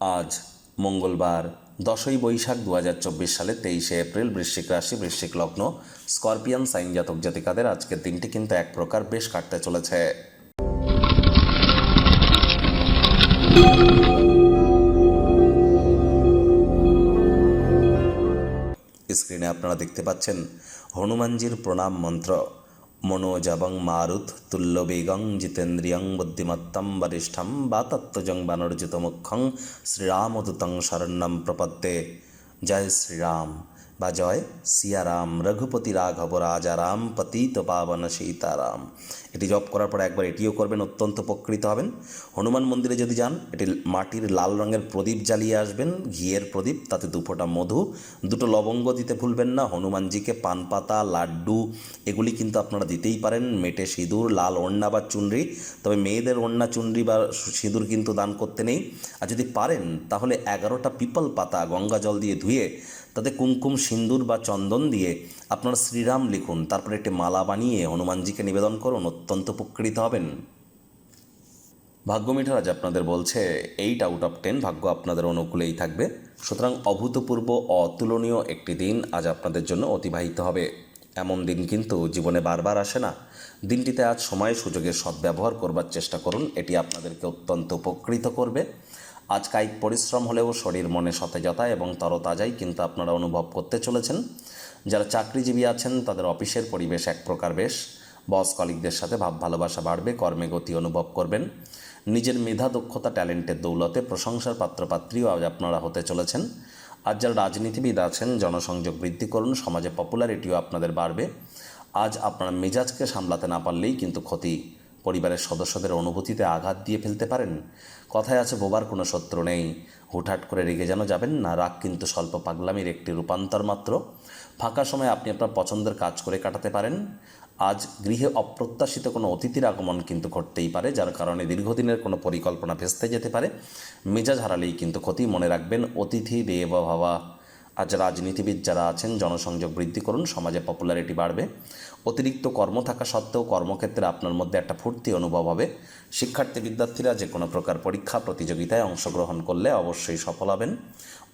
আজ মঙ্গলবার, দশই বৈশাখ দু হাজার চব্বিশ সালে তেইশে এপ্রিল বৃশ্চিক রাশি, বৃশ্চিক লগ্ন, স্করপিয়ান সাইন জাতক জাতিকাদের আজকের দিনটি কিন্তু এক প্রকার বেশ কাটতে চলেছে। স্ক্রিনে আপনারা দেখতে পাচ্ছেন হনুমানজির প্রণাম মন্ত্র। মনোজবং মারুত তুল্যবেগং জিতেন্দ্রিয়ং বুদ্ধিমত্তম বরিষ্ঠম বা তত্ত্বজং বানর্জিত মুখ্যং শ্রীরামদূতং শরণ্যম প্রপদ্যে। জয় শ্রীরাম। বা জয় সিয়ারাম, রঘুপতি রাঘব, রাজারাম, পতিত পাবন সীতারাম। এটি জপ করার পর একবার এটিও করবেন, অত্যন্ত উপকৃত হবেন। হনুমান মন্দিরে যদি যান, এটি মাটির লাল রঙের প্রদীপ জ্বালিয়ে আসবেন, ঘিয়ের প্রদীপ, তাতে দুফোটা মধু, দুটো লবঙ্গ দিতে ভুলবেন না, হনুমানজিকে পান পাতা, লাড্ডু, এগুলি কিন্তু আপনারা দিতেই পারেন, মেটে সিঁদুর, লাল ওড়না বা চুনরি, তবে মেয়েদের ওড়না, চুনরি বা সিঁদুর কিন্তু দান করতে নেই। আর যদি পারেন, তাহলে এগারোটা পিপল পাতা গঙ্গা জল দিয়ে ধুয়ে তাতে কুমকুম সিন্দুর বা চন্দন দিয়ে আপনারা শ্রীরাম লিখুন, তারপরে একটি মালা বানিয়ে হনুমানজিকে নিবেদন করুন, অত্যন্ত উপকৃত হবেন। ভাগ্য মিঠার আজ আপনাদের বলছে এইট আউট অফ টেন ভাগ্য আপনাদের অনুকূলেই থাকবে। সুতরাং অভূতপূর্ব, অতুলনীয় একটি দিন আজ আপনাদের জন্য অতিবাহিত হবে। এমন দিন কিন্তু জীবনে বারবার আসে না। দিনটিতে আজ সময় সুযোগের সদ্ব্যবহার করবার চেষ্টা করুন, এটি আপনাদেরকে অত্যন্ত উপকৃত করবে। আজ কায়িক পরিশ্রম হলেও শরীর মনে সতেজতা এবং তরতাজাই কিন্তু আপনারা অনুভব করতে চলেছেন। যারা চাকরিজীবী আছেন, তাদের অফিসের পরিবেশ এক প্রকার বেশ। বস কলিকদের সাথে ভাব ভালোবাসা বাড়বে, কর্মে গতি অনুভব করবেন। নিজের মেধা, দক্ষতা, ট্যালেন্টের দৌলতে প্রশংসার পাত্রপাত্রীও আজ আপনারা হতে চলেছেন। আজ যারা রাজনীতিবিদ আছেন, জনসংযোগ বৃদ্ধি করুন, সমাজে পপুলারিটিও আপনাদের বাড়বে। আজ আপনারা মেজাজকে সামলাতে না পারলেই কিন্তু ক্ষতি পরিবারের সদস্যদের অনুভূতিতে আঘাত দিয়ে ফেলতে পারেন? কথায় আছে, বোবার কোনো শত্রু নেই। হুটহাট করে রেগে যেন যাবেন না, রাগ কিন্তু স্বল্প পাগলামির একটি রূপান্তর মাত্র। ফাঁকা সময় আপনি আপনার পছন্দের কাজ করে কাটাতে পারেন। আজ গৃহে অপ্রত্যাশিত কোনো অতিথির আগমন কিন্তু ঘটতেই পারে, যার কারণে দীর্ঘদিনের কোনো পরিকল্পনা ভেস্তে যেতে পারে। মেজাজ হারালেই কিন্তু ক্ষতি। মনে রাখবেন, অতিথি দেব ভাবা আজ রাজনীতিবিদ যারা আছেন, জনসংযোগ বৃদ্ধি করুন, সমাজে পপুলারিটি বাড়বে। অতিরিক্ত কর্ম থাকা সত্ত্বেও কর্মক্ষেত্রে আপনার মধ্যে একটা ফুর্তি অনুভব হবে। শিক্ষার্থী বিদ্যার্থীরা যে কোনো প্রকার পরীক্ষা, প্রতিযোগিতায় অংশগ্রহণ করলে অবশ্যই সফল হবেন।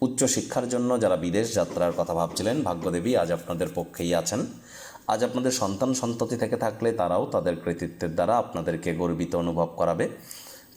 উচ্চশিক্ষার জন্য যারা বিদেশ যাত্রার কথা ভাবছিলেন, ভাগ্যদেবী আজ আপনাদের পক্ষেই আছেন। আজ আপনাদের সন্তান সন্ততি থেকে থাকলে তারাও তাদের কৃতিত্বের দ্বারা আপনাদেরকে গর্বিত অনুভব করাবে।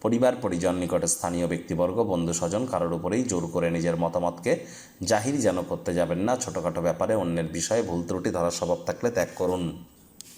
পরিবার, পরিজন, নিকটে স্থানীয় ব্যক্তিবর্গ, বন্ধু, স্বজন কারোর উপরেই জোর করে নিজের মতামতকে জাহির যেন করতে যাবেন না। ছোটোখাটো ব্যাপারে অন্যের বিষয়ে ভুল ত্রুটি ধরার স্বভাব থাকলে ত্যাগ করুন।